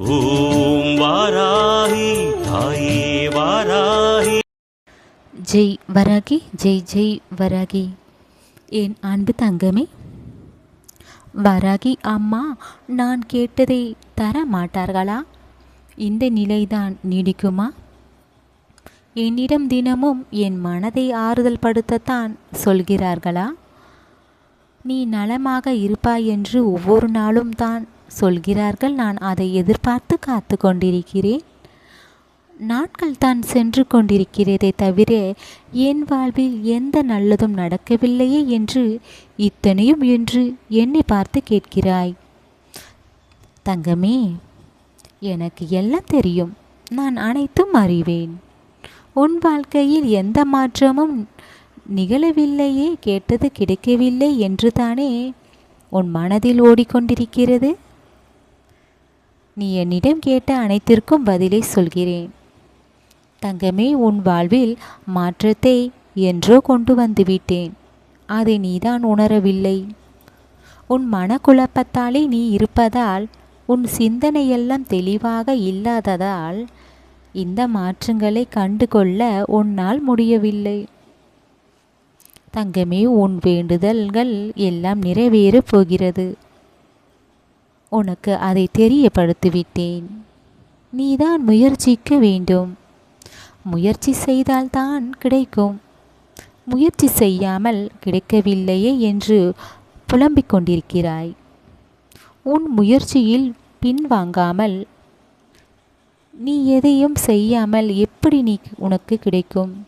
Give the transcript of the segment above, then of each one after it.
ஓம் வாராகி தாயே வாராகி. ஜெய் வராகி ஜெய் ஜெய் வராகி. என் அன்பு தங்கமே? வராகி அம்மா நான் கேட்டதை தர மாட்டார்களா இந்த நிலைதான் நீடிக்குமா? என்னிடம் தினமும் என் மனதை ஆறுதல் படுத்தத்தான் சொல்கிறார்களா? நீ நலமாக இருப்பாய் என்று ஒவ்வொரு நாளும் தான் சொல்கிறார்கள் நான் அதை எதிர்பார்த்து காத்து கொண்டிருக்கிறேன் நாட்கள் தான் சென்று கொண்டிருக்கிறதே தவிர என் வாழ்வில் எந்த நல்லதும் நடக்கவில்லையே என்று இத்தனையும் என்று என்னை பார்த்து கேட்கிறாய். தங்கமே எனக்கு எல்லாம் தெரியும். நான் அனைத்தும் அறிவேன். உன் வாழ்க்கையில் எந்த மாற்றமும் நிகழவில்லையே கேட்டது கிடைக்கவில்லை என்று தானே உன் மனதில் ஓடிக்கொண்டிருக்கிறது? நீ என்னிடம் கேட்ட அனைத்திற்கும் பதிலை சொல்கிறேன். தங்கமே உன் வாழ்வில் மாற்றத்தை என்றோ கொண்டு வந்துவிட்டேன் அதை நீதான் உணரவில்லை. உன் மனக்குழப்பத்தாலே நீ இருப்பதால் உன் சிந்தனையெல்லாம் தெளிவாக இல்லாததால் இந்த மாற்றங்களை கண்டுகொள்ள உன்னால் முடியவில்லை. தங்கமே உன் வேண்டுதல்கள் எல்லாம் நிறைவேறப் போகிறது. உனக்கு அதை தெரியப்படுத்திவிட்டேன். நீதான் முயற்சிக்க வேண்டும். முயற்சி செய்தால்தான் கிடைக்கும். முயற்சி செய்யாமல் கிடைக்கவில்லையே என்று புலம்பிக் கொண்டிருக்கிறாய். உன் முயற்சியில் பின்வாங்காமல் நீ எதையும் செய்யாமல் எப்படி நீ உனக்கு கிடைக்கும்?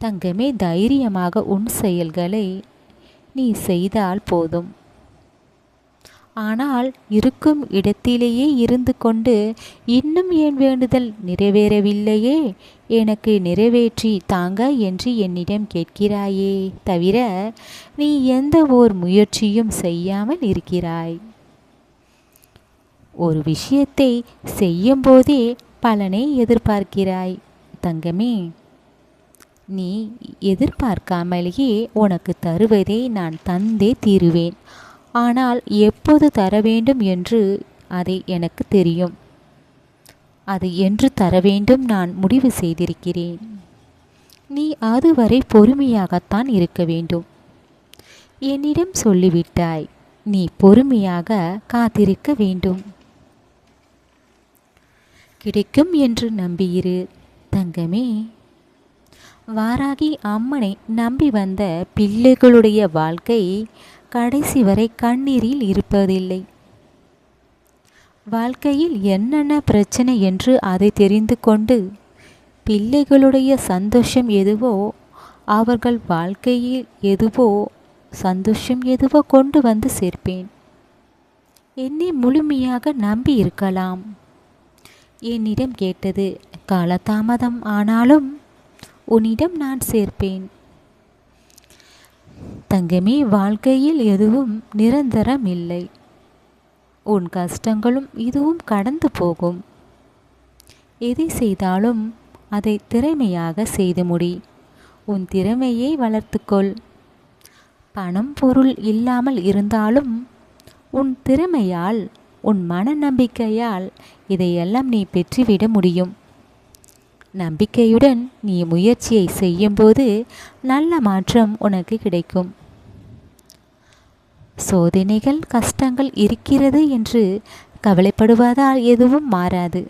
தங்கமே தைரியமாக உன் செயல்களை நீ செய்தால் போதும். ஆனால் இருக்கும் இடத்திலேயே இருந்து கொண்டு இன்னும் என் வேண்டுதல் நிறைவேறவில்லையே எனக்கு நிறைவேற்றி தாங்க என்று என்னிடம் கேட்கிறாயே தவிர நீ எந்த ஓர் முயற்சியும் செய்யாமல் இருக்கிறாய். ஒரு விஷயத்தை செய்யும்போதே பலனை எதிர்பார்க்கிறாய். தங்கமே நீ எதிர்பார்க்காமலேயே உனக்கு தருவதை நான் தந்தே தீருவேன். ஆனால் எப்போது தர வேண்டும் என்று அதை எனக்கு தெரியும். அது என்று தர வேண்டும் நான் முடிவு செய்திருக்கிறேன். நீ அதுவரை பொறுமையாகத்தான் இருக்க வேண்டும். என்னிடம் சொல்லிவிட்டாய் நீ பொறுமையாக காத்திருக்க வேண்டும். கிடைக்கும் என்று நம்பியிரு தங்கமே. வாராகி அம்மனை நம்பி வந்த பிள்ளைகளுடைய வாழ்க்கை கடைசி வரை கண்ணீரில் இருப்பதில்லை. வாழ்க்கையில் என்னென்ன பிரச்சனை என்று அதை தெரிந்து கொண்டு பிள்ளைகளுடைய சந்தோஷம் எதுவோ அவர்கள் வாழ்க்கையில் எதுவோ சந்தோஷம் எதுவோ கொண்டு வந்து சேர்ப்பேன். என்னை முழுமையாக நம்பி இருக்கலாம். என்னிடம் கேட்டது காலதாமதம் ஆனாலும் உன்னிடம் நான் சேர்ப்பேன். தங்கமே வாழ்க்கையில் எதுவும் நிரந்தரம் இல்லை உன் கஷ்டங்களும் இதுவும் கடந்து போகும். எதை செய்தாலும் அதை திறமையாக செய்து முடி. உன் திறமையை வளர்த்துக்கொள். பணம் பொருள் இல்லாமல் இருந்தாலும் உன் திறமையால் உன் மன நம்பிக்கையால் இதையெல்லாம் நீ பெற்றுவிட முடியும். நம்பிக்கையுடன் நீ முயற்சியை செய்யும்போது நல்ல மாற்றம் உனக்கு கிடைக்கும். சோதனைகள் கஷ்டங்கள் இருக்கிறது என்று கவலைப்படுவதால் எதுவும் மாறாது.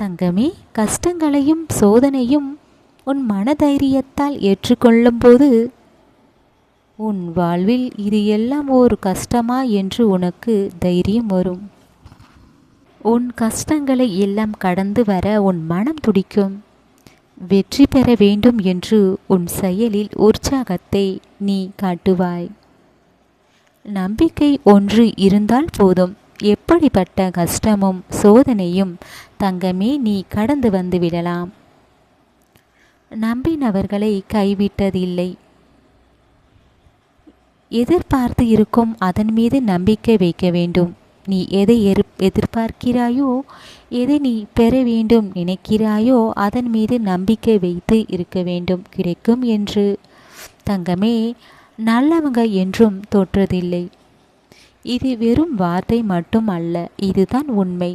தங்கமே கஷ்டங்களையும் சோதனையும் உன் மனதைரியத்தால் ஏற்றுக்கொள்ளும்போது உன் வாழ்வில் இது எல்லாம் ஒரு கஷ்டமா என்று உனக்கு தைரியம் வரும். உன் கஷ்டங்களை எல்லாம் கடந்து வர உன் மனம் துடிக்கும். வெற்றி பெற வேண்டும் என்று உன் செயலில் உற்சாகத்தை நீ காட்டுவாய். நம்பிக்கை ஒன்று இருந்தால் போதும். எப்படிப்பட்ட கஷ்டமும் சோதனையும் தங்கமே நீ கடந்து வந்து விடலாம். நம்பினவர்களை கைவிட்டதில்லை. எதிர்பார்த்து இருக்கும் அதன் மீது நம்பிக்கை வைக்க வேண்டும். நீ எதை எரு எதிர்பார்க்கிறாயோ எதை நீ பெற வேண்டும் நினைக்கிறாயோ அதன் மீது நம்பிக்கை வைத்து இருக்க வேண்டும். கிடைக்கும் என்று. தங்கமே நல்லவங்க என்றும் தோற்றதில்லை. இது வெறும் வார்த்தை மட்டும் அல்ல இதுதான் உண்மை.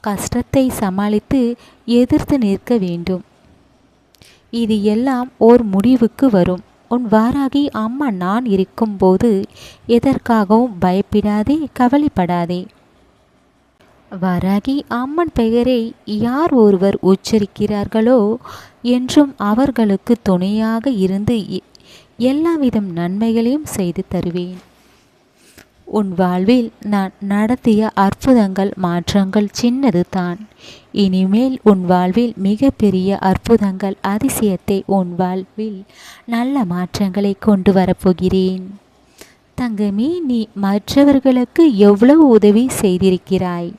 கஷ்டத்தை சமாளித்து எதிர்த்து நிற்க வேண்டும். இது எல்லாம் ஓர் முடிவுக்கு வரும். உன் வாராகி அம்மா நான் இருக்கும்போது எதற்காகவும் பயப்படாதே கவலைப்படாதே. வாராகி அம்மன் பெயரை யார் ஒருவர் உச்சரிக்கிறார்களோ என்றும் அவர்களுக்கு துணையாக இருந்து எ- எல்லாவிதம் நன்மைகளையும் செய்து தருவேன். உன் வாழ்வில் நான் நடத்திய அற்புதங்கள் மாற்றங்கள் சின்னது தான். இனிமேல் உன் வாழ்வில் மிகப்பெரிய அற்புதங்கள் அதிசயத்தை உன் வாழ்வில் நல்ல மாற்றங்களை கொண்டு வரப்போகிறேன். தங்கமே நீ மற்றவர்களுக்கு எவ்வளவு உதவி செய்திருக்கிறாய்?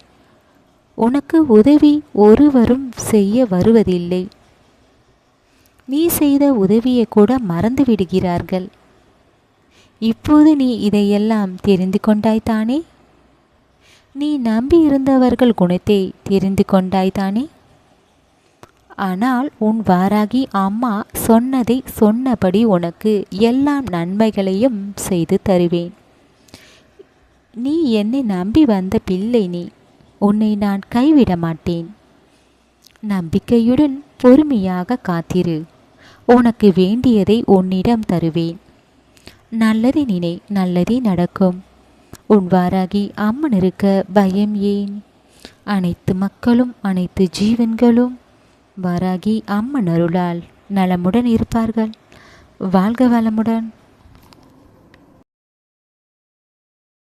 உனக்கு உதவி ஒருவரும் செய்ய வருவதில்லை. நீ செய்த உதவியை கூட மறந்து விடுகிறார்கள் இப்போது நீ இதையெல்லாம் தெரிந்து கொண்டாய்தானே நீ நம்பி இருந்தவர்கள் குணத்தை தெரிந்து கொண்டாய்தானே ஆனால் உன் வாராகி அம்மா சொன்னதை சொன்னபடி உனக்கு எல்லாம் நன்மைகளையும் செய்து தருவேன். நீ என்னை நம்பி வந்த பிள்ளை நீ. உன்னை நான் கைவிட மாட்டேன். நம்பிக்கையுடன் பொறுமையாக காத்திரு. உனக்கு வேண்டியதை உன்னிடம் தருவேன். நல்லதை நினை நல்லதே நடக்கும். உன் வாராகி அம்மன் இருக்க பயம் ஏன்? அனைத்து மக்களும் அனைத்து ஜீவன்களும் வாராகி அம்மன் அருளால் நலமுடன் இருப்பார்கள். வாழ்க வளமுடன்.